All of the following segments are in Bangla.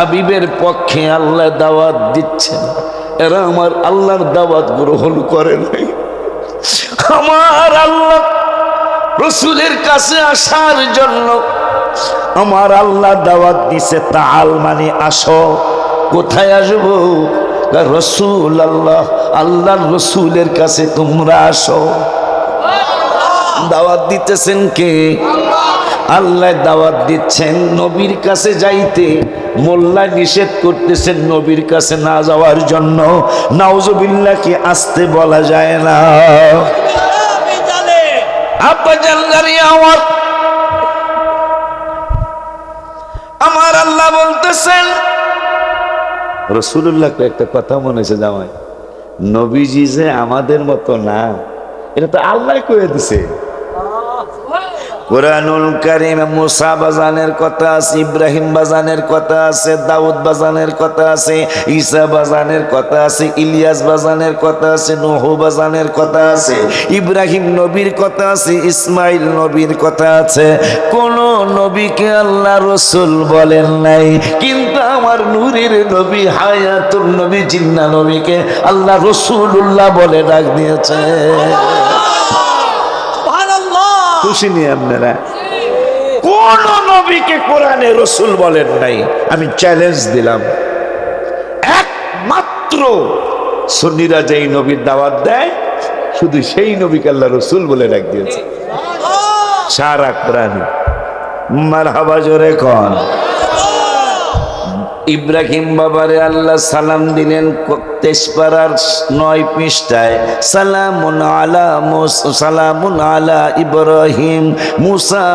হাবিবের পক্ষে আল্লাহ দাওয়াত দিচ্ছেন। এরা আমার আল্লাহর দাওয়াত গ্রহণ করে নাই। আমার আল্লাহ রসুলের কাছে আসার জন্য আমার আল্লাহ দাওয়াত দিছে তাল মানে আসো, কোথায় আসব? রসুল আল্লাহ, আল্লাহর রসুলের কাছে তোমরা আসো। দাওয়াত দিতেছেন কে? আল্লাহ দাওয়াত দিচ্ছেন নবীর কাছে যাইতে। মোল্লা নিষেধ করতেছেন নবীর কাছে না যাওয়ার জন্য। নাউজুবিল্লাহকে আসতে বলা যায় না। আপা জানলারি আমার। আমার আল্লাহ বলতেছেন রসুল্লাহ একটা কথা মনে হয়েছে জামাই। নবীজি যে আমাদের মতো না, এটা তো আল্লাহ কয়ে দিছে। কোরআনুল কারিম মুসা বাজানের কথা আছে, ইব্রাহিম বাজানের কথা আছে, দাউদ বাজানের কথা আছে, ঈসা বাজানের কথা আছে, ইলিয়াস বাজানের কথা আছে, নোহ বাজানের কথা আছে, ইব্রাহিম নবীর কথা আছে, ইসমাইল নবীর কথা আছে। কোন নবীকে আল্লাহ রসুল বলেন নাই, কিন্তু আমার নূরের নবী হায়াতুল নবী, জিন্না নবীকে আল্লাহ রসুল্লাহ বলে ডাক দিয়েছে। খুশি নিয়ে আপনারা। কোন নবীকে কোরআনে রসুল বলেন নাই? আমি চ্যালেঞ্জ দিলাম। একমাত্র সন্নিরা যেই নবীর দাওয়াত দেয়, শুধু সেই নবীকে আল্লাহ রসুল বলে ডাক দিয়েছে। সারা কোরআন মার হাবা জোরে কন। ইব্রাহিম বাবারে আল্লাহ সালাম দিলেন তেজপাড়ার নয় পৃষ্ঠায়, সালামুন আলা সালামুন আলা ইব্রাহিম। মুসা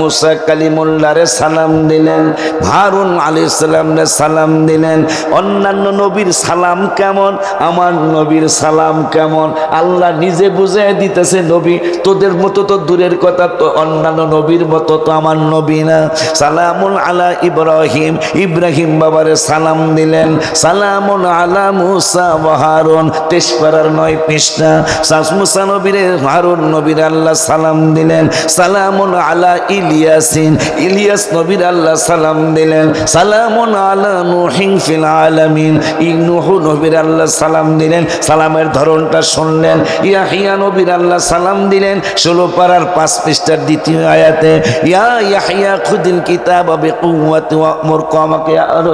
মুসা কালিমুল্লারে সালাম দিলেন, হারুন আলী সালামরে সালাম দিলেন। অন্যান্য নবীর সালাম কেমন? আমার নবীর সালাম কেমন? আল্লাহ নিজে বুঝে দিতেছে, নবী, তোদের মতো তো দূরের কথা, তো অন্যান্য নবীর মতো তো আমার নবী না। সালামুন আলা ইব্রাহিম ইব্রাহিম বাবারে সালাম দিলেন। সালামুন আলা মুসা হারুন। তেজপাড়ার নয় পৃষ্ঠা। সাস মুসা নবীরে, হারুন নবীর আল্লাহ সালাম দিলেন। সালামুন আলা ইলিয়াসিন। ইলিয়াস নবীর আল্লাহ সালাম দিলেন। সালামুন আলা নুহিন ফিল আলামিন। ই নুহ নবীর আল্লাহ সালাম দিলেন। সালামের ধরনটা শুনলেন। ইয়াহিয়া নবীর আল্লাহ সালাম দিলেন। ষোলো পাড়ার পাঁচ পৃষ্ঠার দ্বিতীয় আয়াতে, ইয়া ইয়াহিয়া খুদিল কিতাব আবে কুয়াতে ওয়ামর আমাকে আরও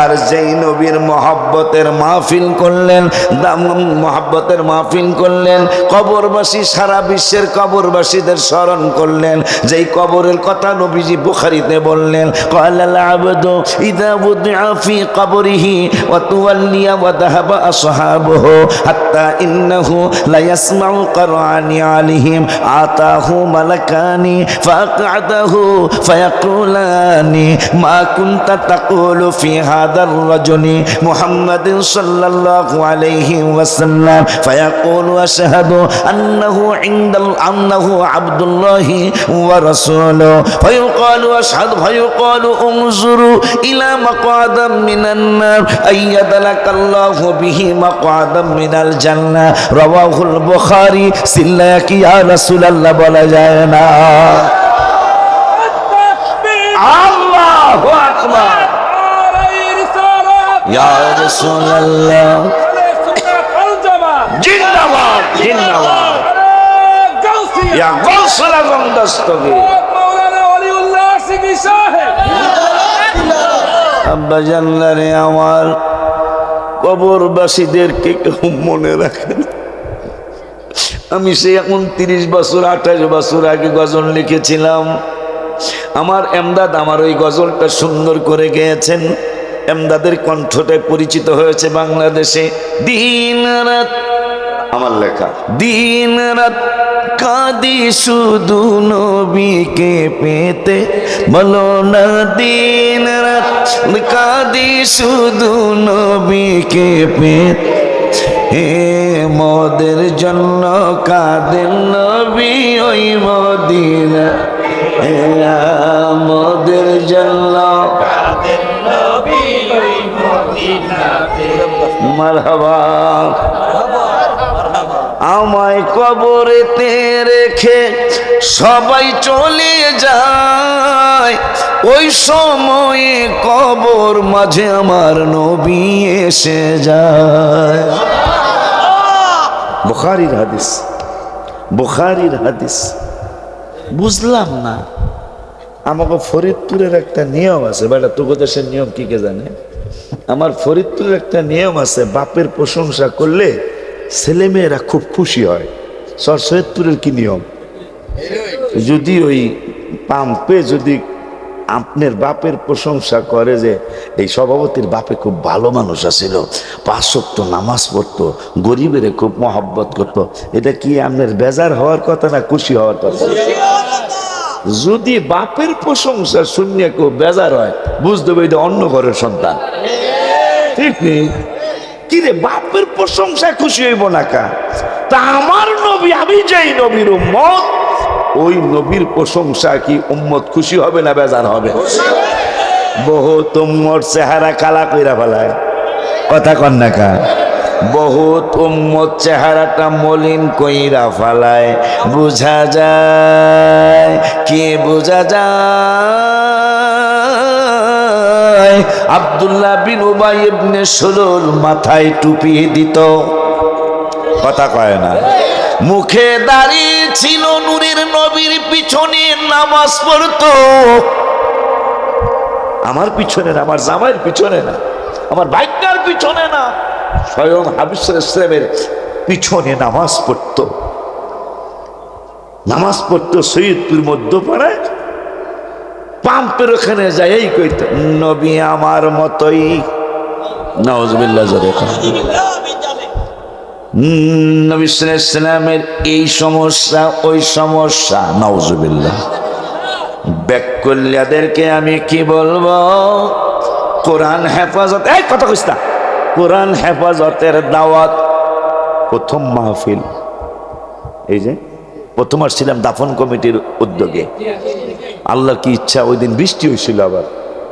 আর যেই নবীর মহাব্বতের মাহফিল করলেন মহাব্বতের মাহফিল করলেন, কবরবাসী সারা বিশ্বের কবরবাসীদের স্মরণ করলেন। যেই কবরের কথা নবীজি বুখারিতে বললেন কবরিহি ওয়াতুয়াল্লিয়া ওয়াদাহাবা আসহাবহু হাত্তা ইন্নাহু লা ইয়াসমাউ আলিহিম। আতাহু মালাকানি ফাকআদাহু فأقعده فيقولان ما كنت تقول في هذا الرجل محمد صلى الله عليه وسلم فيقول أشهد أنه عند أنه عبد الله ورسوله فيقال أشهد فيقال انظروا إلى مقعد من النار أيد لك الله به مقعدا من الجنة رواه البخاري সিল্লায়া কি ইয়া রাসূলুল্লাহ বলা যায় না আল্লাহু আকবার। ইয়া রাসূলুল্লাহ। জিন্দাবাদ জিন্দাবাদ। ইয়া গৌসুল আজম দস্তগীর। আব্বা জানলারে আমার কবরবাসীদেরকে কেউ মনে রাখেন আমি সে এখন তিরিশ বছর আঠাশ বছর আগে গজল লিখেছিলাম। আমার এমদাদ আমার ওই গজলটা সুন্দর করে গেয়েছেন। এমদাদের কণ্ঠটায় পরিচিত হয়েছে বাংলাদেশে। দিন রাত আমার লেখা। দিন রাত কাদি শুধু নবীকে পেতে। বলো না দিন রাত কাদি শুধু নবীকে পেতে। হে মদের জন্য কাঁদেন নবী ওই মদিনা মোদের জন্য। মারহাবা। আমায় কবরেতে রেখে সবাই চলে যায়। ওই সময়ে কবর মাঝে আমার নবী এসে যায়। বুখারির হাদিস বুখারির হাদিস। বুঝলাম না। আমাকে ফরিদপুরের একটা নিয়ম আছে, বেটা, তোকে দেশের নিয়ম কি কে জানে? আমার ফরিদপুরের একটা নিয়ম আছে, বাপের প্রশংসা করলে ছেলেমেয়েরা খুব খুশি হয়। সর, সৈয়দপুরের কি নিয়ম? যদি ওই পাম্পে যদি আপনার বাপের প্রশংসা করে যে এই সভাপতির বাপে খুব ভালো মানুষ আছিল। পাঁচশক্ত নামাজ পড়তো, গরিবের খুব মহব্বত করতো। এটা কি আপনার বেজার হওয়ার কথা না খুশি হওয়ার কথা? যদি বাপের প্রশংসা শূন্য কেউ বেজার হয়, বুঝতে হবে এটা অন্য ঘরের সন্তান। ঠিক নেই? কি রে, বাপের প্রশংসা খুশি হইব না কা? তা আমার নবী, আমি যাই নবীর উম্মত ওই নবীর প্রশংসা কি উম্মত খুশি হবে না বেজার হবে? বহু উম্মর চেহারা কালা কইরা ফেলায়। কথা কন না কা। বহুত উম্মত চেহারাটা মলিন কইরা ফালায়। বুঝা যায়? কে বুঝা যায়? আব্দুল্লাহ বিন উবাই ইবনে সুলুল মাথায় টুপি দিত। কথা কয় না। মুখে দাঁড়িয়ে ছিল নূরের নবীর পিছনে নামাজ পড়তো। আমার পিছনে না, আমার জামাইয়ের পিছনে না, আমার বাইকটার পিছনে না, স্বয়ং হাবিস ইসলামের পিছনে নামাজ পড়তো। নামাজ পড়তো সৈয়দপুর মধ্যপাড়ায়। পাম্পের ওখানে যাই কইত, নবী আমার মতোই। নওয়াজবিল্লাহ জোরে খান নবী ইসলামের এই সমস্যা, ওই সমস্যা নওয়াজবিল্লাহ ব্যাকুল্যাদেরকে আমি কি বলব? কোরআন হেফাজত, এই কথা কইস না। কোরআন হেফাজতের দাওয়াত প্রথম মাহফিল। এই যে, প্রথম আসছিলাম দাফন কমিটির উদ্যোগে। আল্লাহ কি ইচ্ছা, ওই দিন বৃষ্টি হয়েছিল আবার।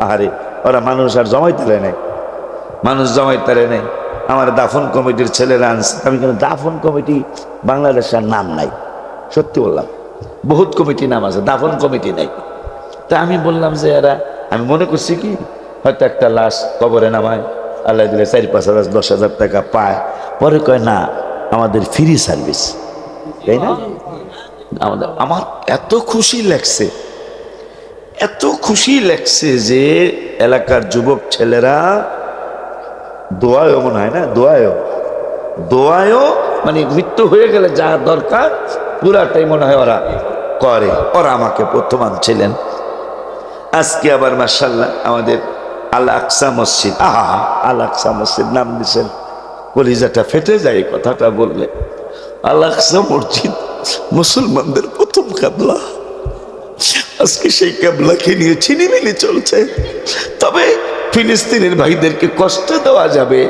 আহারে, ওরা মানুষ আর জমাইতে নাই। মানুষ জমাইতে নাই। আমার দাফন কমিটির ছেলেরা আনছে। আমি কেন দাফন কমিটি? বাংলাদেশের নাম নাই। সত্যি বললাম। বহুত কমিটি নাম আছে, দাফন কমিটি নাই। তা আমি বললাম যে এরা, আমি মনে করছি কি, হয়তো একটা লাশ কবরে নামায়, আল্লাহ দিলে চারি পাঁচ হাজার, দশ হাজার টাকা পায়। পরে কয়, না, আমাদের ফ্রি সার্ভিস। তাই না? আমাদের, আমার এত খুশি লাগছে, এত খুশি লাগছে যে এলাকার যুবক ছেলেরা দোয়ায়ও মনে হয় না? দোয়ায়ও। দোয়ায়ও মানে মৃত্যু হয়ে গেলে যা দরকার পুরাটাই মনে হয় ওরা করে। ওরা আমাকে প্রথম আনছিলেন। আজকে আবার মার্শাল্লাহ আমাদের আল আকসা মসজিদ। আহা আল আকসা মসজিদ নাম দিয়েছেন কলিজাটা ফেটে যায় কথাটা বললে। আল আকসা মসজিদ মুসলমানদের প্রথম কাবলা। আজকে সেই কাবলাকে নিয়ে চিনি ছিনিমিনি চলছে। তবে ফিলিস্তিনের ভাইদেরকে কষ্ট দেওয়া যাবে,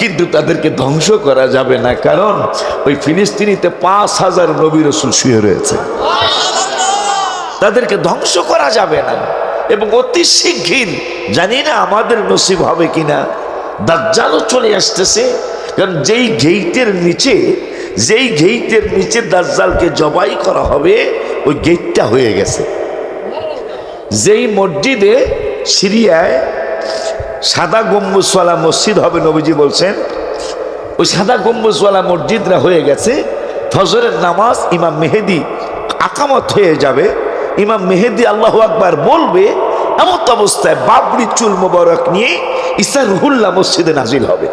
কিন্তু তাদেরকে ধ্বংস করা যাবে না। কারণ ওই ফিলিস্তিনিতে পাঁচ হাজার নবী রসুল শুয়ে রয়েছে। তাদেরকে ধ্বংস করা যাবে না। এবং অতি শিগগির, জানি না আমাদের নসিব হবে কিনা, দাজ্জালও চলে আসতেছে। কারণ যেই গেইটের নিচে, যেই গেইটের নিচে দাজ্জালকে জবাই করা হবে, ওই গেটটা হয়ে গেছে। যেই মসজিদে সিরিয়ায় সাদা গম্বুজওয়ালা মসজিদ হবে, নবীজি বলছেন। ওই সাদা গম্বুজওয়ালা মসজিদরা হয়ে গেছে, ফজরের নামাজ ইমাম মেহেদি আকামত হয়ে যাবে, ইমাম মেহেদি আল্লাহ আকবার বলবে এমন অবস্থায় বাবরি চুল মোবারক নিয়ে ইসা রুহুল্লাহ মসজিদে নাজিল হবে।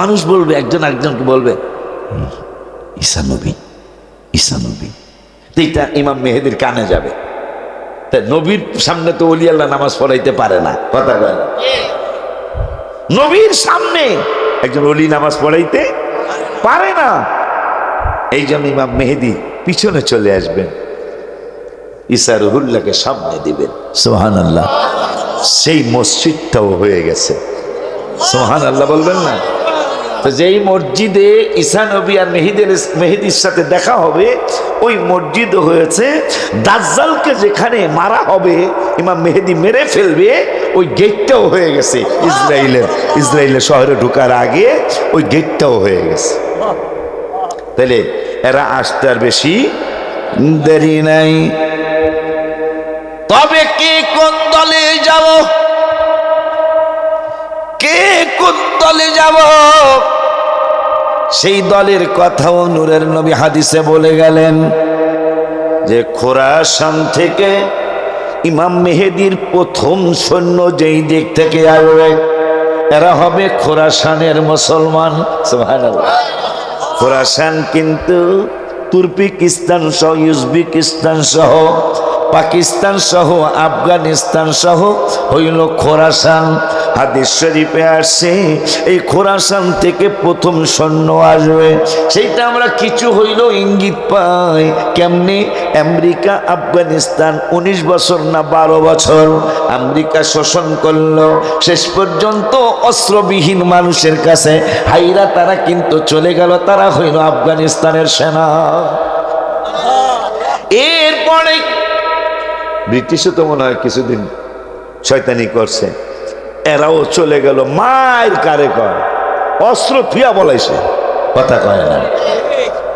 মানুষ বলবে, একজন একজনকে বলবে ঈসা নবী তো ইমাম মেহেদির কানে যাবে। তা নবীর সামনে তো অলি আল্লাহ নামাজ পড়াইতে পারে না। কথা কয় নবীর সামনে একজন অলি নামাজ পড়াইতে পারে না। এই জন্য ইমাম মেহেদি পিছনে চলে আসবেন। ঈসা রুহুল্লাহকে সামনে দিবেন। সোহান আল্লাহ সেই মসজিদটাও হয়ে গেছে। সোহান আল্লাহ বলবেন না? তো যেই মসজিদে ঈসা নবী আর মেহিদের মেহেদির সাথে দেখা হবে, ওই মসজিদ হয়েছে দাজ্জালকে যেখানে মারা হবে, ইমাম মেহেদি মেরে ফেলবে, ওই গেটটাও হয়ে গেছে। ইসরায়েলের ইসরায়েলের শহরে ঢোকার আগে ওই গেটটাও হয়ে গেছে। তাহলে এরা আসতে আর বেশি দেরি নাই। তবে কে কোন দলে যাব? কে কোন দলে যাব? সেই দলের কথাও নূরের নবী হাদিসে বলে গেলেন যে খোরাসান থেকে ইমাম মেহেদির প্রথম সৈন্য যেই দিক থেকে আসবে, এরা হবে খোরাসানের মুসলমান। খোরাসান কিন্তু তুর্কিস্তান সহ, উজবেকিস্তান সহ, পাকিস্তান সহ, আফগানিস্তান সহ হইল খোরাসান। হাদিস শরীফে আসছে, এই খোরাসান থেকে প্রথম সৈন্য আসবে। সেইটা আমরা কিছু হইল ইঙ্গিত পাই। কেমনে? আমেরিকা, আফগানিস্তান, উনিশ বছর না বারো বছর? আমেরিকা শোষণ করল। শেষ পর্যন্ত অস্ত্রবিহীন মানুষের কাছে হাইরা তারা কিন্তু চলে গেল। তারা হইল আফগানিস্তানের সেনা। এরপরে ব্রিটিশও তো মনে হয় কিছুদিন শয়তানি করছে। এরাও চলে গেল। মায়ের কারে কয়? অস্ত্র ফিয়া বলাইছে। কথা কয় না।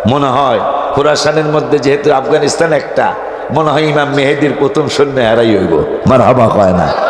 মনে হয় খুরাসানের মধ্যে যেহেতু আফগানিস্তান একটা, মনে হয় ইমাম মেহেদির প্রথম সৈন্য এরাই হইব। মার হবা কয় না।